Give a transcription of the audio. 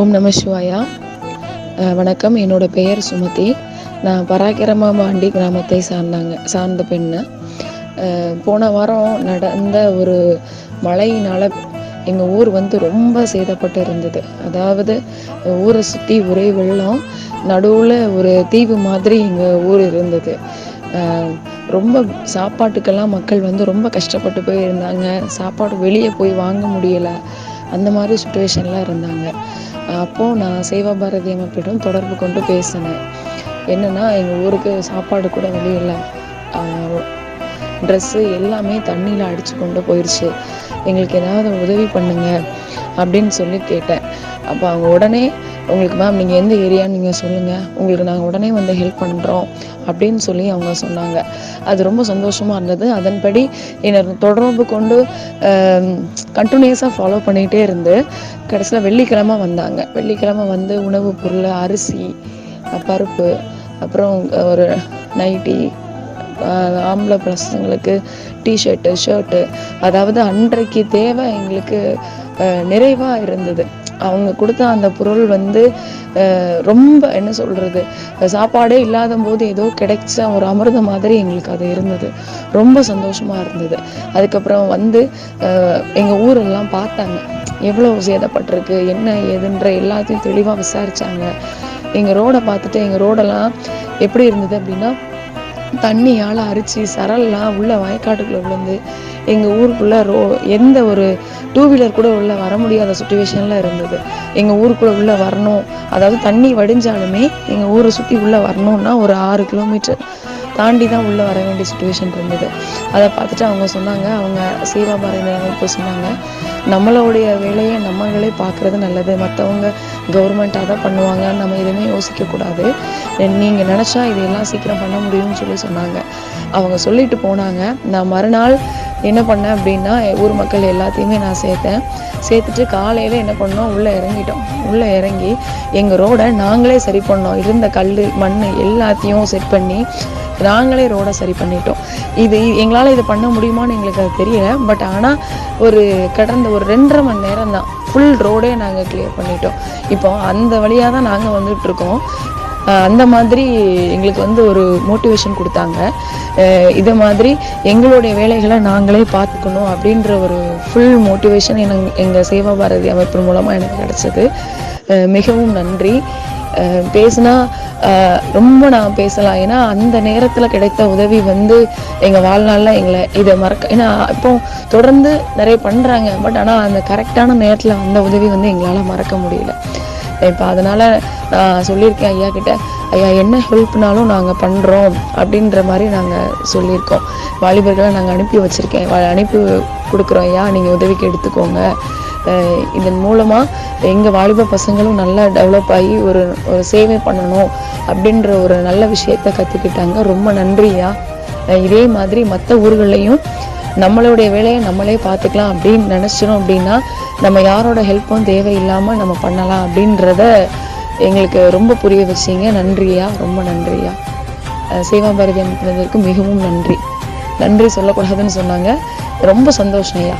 ஓம் நம சிவாயா. வணக்கம். என்னோட பெயர் சுமதி. நான் பராக்கிரமபாண்டி கிராமத்தை சார்ந்தாங்க சார்ந்த பெண்ணு. போன வாரம் நடந்த ஒரு மழையினால எங்கள் ஊர் வந்து ரொம்ப சேதப்பட்டு இருந்தது. அதாவது ஊரை சுற்றி ஒரே வெள்ளம் நடுவில் ஒரு தீவு மாதிரி எங்கள் ஊர் இருந்தது. ரொம்ப சாப்பாட்டுக்கெல்லாம் மக்கள் வந்து ரொம்ப கஷ்டப்பட்டு போய் இருந்தாங்க சாப்பாடு வெளியே போய் வாங்க முடியலை. அந்த மாதிரி சுச்சுவேஷன்லாம் இருந்தாங்க. அப்போது நான் சேவா பாரதி அமைப்பிடம் தொடர்பு கொண்டு பேசினேன். என்னென்னா எங்கள் ஊருக்கு சாப்பாடு கூட வெளியில் ட்ரெஸ்ஸு எல்லாமே தண்ணியில் அடித்து கொண்டு போயிடுச்சு எங்களுக்கு ஏதாவது உதவி பண்ணுங்க. அப்படின்னு சொல்லி கேட்டேன். அப்போ அவங்க உடனே உங்களுக்கு மேம் நீங்கள் எந்த ஏரியான்னு நீங்கள் சொல்லுங்கள் உங்களுக்கு நாங்கள் உடனே வந்து ஹெல்ப் பண்ணுறோம் அப்படின்னு சொல்லி அவங்க சொன்னாங்க. அது ரொம்ப சந்தோஷமாக இருந்தது. அதன்படி என்னை தொடர்பு கொண்டு கண்டினியூஸாக ஃபாலோ பண்ணிகிட்டே இருந்து கடைசியில் வெள்ளிக்கிழமை வந்தாங்க. வெள்ளிக்கிழமை வந்து உணவுப் பொருள் அரிசி பருப்பு அப்புறம் ஒரு நைட்டி ஆம்பளை பசங்களுக்கு டிஷர்ட்டு ஷர்ட்டு அதாவது அன்றைக்கு தேவை எங்களுக்கு நிறைவாக இருந்தது. அவங்க கொடுத்த அந்த பொருள் வந்து ரொம்ப என்ன சொல்கிறது சாப்பாடே இல்லாத போது ஏதோ கிடைச்ச ஒரு அமிர்தம் மாதிரி எங்களுக்கு அது இருந்தது. ரொம்ப சந்தோஷமாக இருந்தது. அதுக்கப்புறம் வந்து எங்கள் ஊரெல்லாம் பார்த்தாங்க. எவ்வளோ சேதப்பட்டிருக்கு என்ன ஏதுன்ற எல்லாத்தையும் தெளிவாக விசாரித்தாங்க எங்கள் ரோடை பார்த்துட்டு எங்கள் ரோடெல்லாம் எப்படி இருந்தது அப்படின்னா தண்ணியால் அரிச்சு சரல்லாம் உள்ள வயக்காட்டுக்குள்ளே விழுந்து எங்கள் ஊருக்குள்ளே ரோ எந்த ஒரு டூ வீலர் கூட உள்ளே வர முடியாத சுச்சுவேஷனில் இருந்தது. எங்கள் ஊருக்குள்ளே உள்ளே வரணும். அதாவது தண்ணி வடிஞ்சாலுமே எங்கள் ஊரை சுற்றி உள்ளே வரணும்னா ஒரு ஆறு கிலோமீட்டர் தாண்டி தான் உள்ளே வர வேண்டிய சுச்சுவேஷன் இருந்தது. அதை பார்த்துட்டு அவங்க சொன்னாங்க. அவங்க சேவாபாரதி அமைப்பு சொன்னாங்க. நம்மளுடைய வேலையை நம்மளே பார்க்குறது நல்லது. மற்றவங்க கவர்மெண்ட்டாக தான் பண்ணுவாங்கன்னு நம்ம எதுவுமே யோசிக்கக்கூடாது நீங்கள் நினச்சா இதையெல்லாம் சீக்கிரம் பண்ண முடியும்னு சொல்லி சொன்னாங்க. அவங்க சொல்லிட்டு போனாங்க. நான் மறுநாள் என்ன பண்ணேன் அப்படின்னா ஊர் மக்கள் எல்லாத்தையுமே நான் சேர்த்தேன். சேர்த்துட்டு காலையில் என்ன பண்ணோம்? உள்ளே இறங்கிட்டோம். உள்ளே இறங்கி எங்கள் ரோடை நாங்களே சரி பண்ணோம். இருந்த கல் மண் எல்லாத்தையும் செட் பண்ணி நாங்களே ரோடை சரி பண்ணிட்டோம். இது எங்களால் இதை பண்ண முடியுமான்னு எங்களுக்கு அது தெரியல. பட் ஆனால் ஒரு கடந்த ஒரு ரெண்டரை மணி நேரம் தான் ஃபுல் ரோடே நாங்கள் கிளியர் பண்ணிட்டோம். இப்போ அந்த வழியாக தான் நாங்கள் வந்துட்டுருக்கோம் அந்த மாதிரி எங்களுக்கு வந்து ஒரு மோட்டிவேஷன் கொடுத்தாங்க. இதை மாதிரி எங்களுடைய வேலைகளை நாங்களே பார்த்துக்கணும் அப்படின்ற ஒரு ஃபுல் மோட்டிவேஷன் எனக்கு எங்கள் சேவா பாரதி அமைப்பு மூலமாக எனக்கு கிடச்சிது. மிகவும் நன்றி. பேசுனா ரொம்ப நான் பேசலாம். ஏன்னா அந்த நேரத்தில் கிடைத்த உதவி வந்து எங்கள் வாழ்நாளில் எங்களை இதை மறக்க ஏன்னா இப்போ தொடர்ந்து நிறைய பண்ணுறாங்க பட் ஆனால் அந்த கரெக்டான நேரத்தில் வந்த உதவி வந்து எங்களால் மறக்க முடியல. இப்போ அதனால் நான் சொல்லியிருக்கேன் ஐயா கிட்ட ஐயா என்ன ஹெல்ப்னாலும் நாங்கள் பண்ணுறோம் அப்படின்ற மாதிரி நாங்கள் சொல்லியிருக்கோம். வாலிபர்களை நாங்கள் அனுப்பி வச்சுருக்கேன். அனுப்பி கொடுக்குறோம் ஐயா நீங்கள் உதவிக்கு எடுத்துக்கோங்க. இதன் மூலமாக எங்கள் வாலிப பசங்களும் நல்லா டெவலப் ஆகி ஒரு ஒரு சேவை பண்ணணும் அப்படின்ற ஒரு நல்ல விஷயத்த கற்றுக்கிட்டாங்க ரொம்ப நன்றியா இதே மாதிரி மற்ற ஊர்களையும் நம்மளுடைய வேலையை நம்மளே பார்த்துக்கலாம் அப்படின்னு நினச்சிரும் அப்படின்னா நம்ம யாரோட ஹெல்ப்பும் தேவையில்லாமல் நம்ம பண்ணலாம் அப்படின்றத எங்களுக்கு ரொம்ப புரிய வச்சிங்க. நன்றியா ரொம்ப நன்றியா சேவா பாரதி அனுப்பினதற்கு மிகவும் நன்றி. நன்றி சொல்லக்கூடாதுன்னு சொன்னாங்க. ரொம்ப சந்தோஷம் ஐயா.